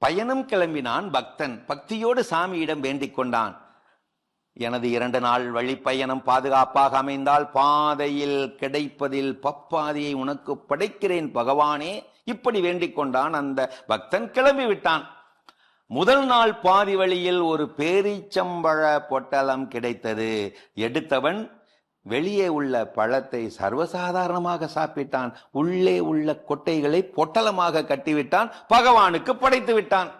பயணம் கிளம்பினான் பக்தன். பக்தியோடு சாமியிடம் வேண்டிக் கொண்டான். எனது இரண்டு நாள் வழிப்பயணம் பாதுகாப்பாக அமைந்தால் பாதையில் கிடைப்பதில் பப்பாதியை உனக்கு படைக்கிறேன் பகவானே இப்படி வேண்டிக் கொண்டான் அந்த பக்தன். கிளம்பி விட்டான். முதல் நாள் பாதி வழியில் ஒரு பேரீச்சம்பழ பொட்டலம் கிடைத்தது. எடுத்தவன் வெளியே உள்ள பழத்தை சர்வசாதாரணமாக சாப்பிட்டான். உள்ளே உள்ள கொட்டைகளை பொட்டலமாக கட்டிவிட்டான். பகவானுக்கு படைத்து விட்டான்.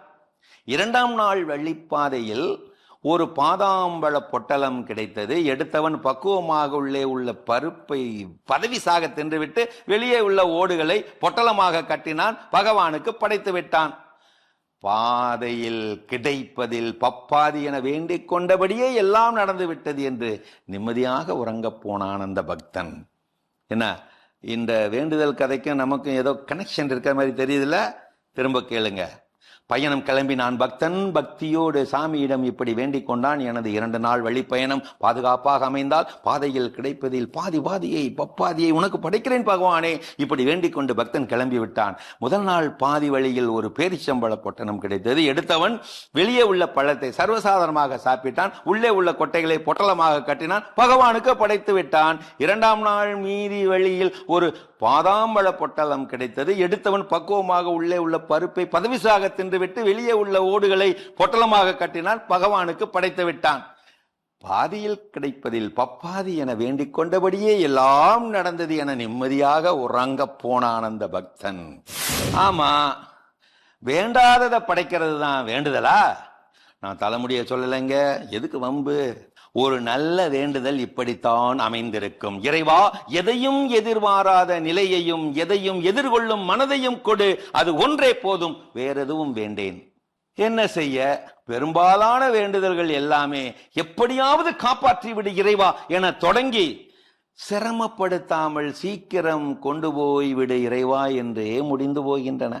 இரண்டாம் நாள் வழிப்பாதையில் ஒரு பாதாம்பழ பொட்டலம் கிடைத்தது. எடுத்தவன் பக்குவமாக உள்ளே உள்ள பருப்பை பதவி சாக தின்றுவிட்டு வெளியே உள்ள ஓடுகளை பொட்டலமாக கட்டினான். பகவானுக்கு படைத்து விட்டான். பாதையில் கிடைப்பதில் பப்பாதி என வேண்டிக் கொண்டபடியே எல்லாம் நடந்துவிட்டது என்று நிம்மதியாக உறங்கப் போனான் அந்த பக்தன். என்ன இந்த வேண்டுதல் கதைக்கும் நமக்கும் ஏதோ கனெக்ஷன் இருக்கிற மாதிரி தெரியுதுல்ல? திரும்ப கேளுங்க. பயணம் கிளம்பி நான் பக்தன் பக்தியோடு சாமியிடம் இப்படி வேண்டிக் கொண்டான் எனது இரண்டு நாள் வழிப்பயணம் பாதுகாப்பாக அமைந்தால் பாதையில் கிடைப்பதில் பாதி பாதியை பப்பாதியை உனக்கு படைக்கிறேன் பகவானே. இப்படி வேண்டிக் கொண்டு பக்தன் கிளம்பி விட்டான். முதல் நாள் பாதி வழியில் ஒரு பேரிச்சம்பழ பொட்டணம் கிடைத்தது. எடுத்தவன் வெளியே உள்ள பழத்தை சர்வசாதாரணமாக சாப்பிட்டான். உள்ளே உள்ள கொட்டைகளை பொட்டலமாக கட்டினான். பகவானுக்கு படைத்து விட்டான். இரண்டாம் நாள் மீதி வழியில் ஒரு பாதாம்பழ பொட்டலம் கிடைத்தது. எடுத்தவன் பக்குவமாக உள்ளே உள்ள பருப்பை பதவிசாக விட்டு வெளியே உள்ள ஓடுகளை பொட்டலமாக கட்டினான் பகவானுக்கு படைத்து விட்டான். பாதியில் கிடைப்பதில் பப்பாதி என வேண்டிக் கொண்டபடியே எல்லாம் நடந்தது என நிம்மதியாக உறங்க போனான் அந்த பக்தன். ஆமா வேண்டாததை படைக்கிறது தான் வேண்டுதலா? நான் தலைமுடிய சொல்லலைங்க. எதுக்கு வம்பு? ஒரு நல்ல வேண்டுதல் இப்படித்தான் அமைந்திருக்கும். இறைவா எதையும் எதிர்பாராத நிலையையும் எதையும் எதிர்கொள்ளும் மனதையும் கொடு. அது ஒன்றே போதும் வேற எதுவும் வேண்டேன். என்ன செய்ய? பெரும்பாலான வேண்டுதல்கள் எல்லாமே எப்படியாவது காப்பாற்றி விடு இறைவா என தொடங்கி சிரமப்படுத்தாமல் சீக்கிரம் கொண்டு போய் விடு இறைவா என்றே முடிந்து போகின்றன.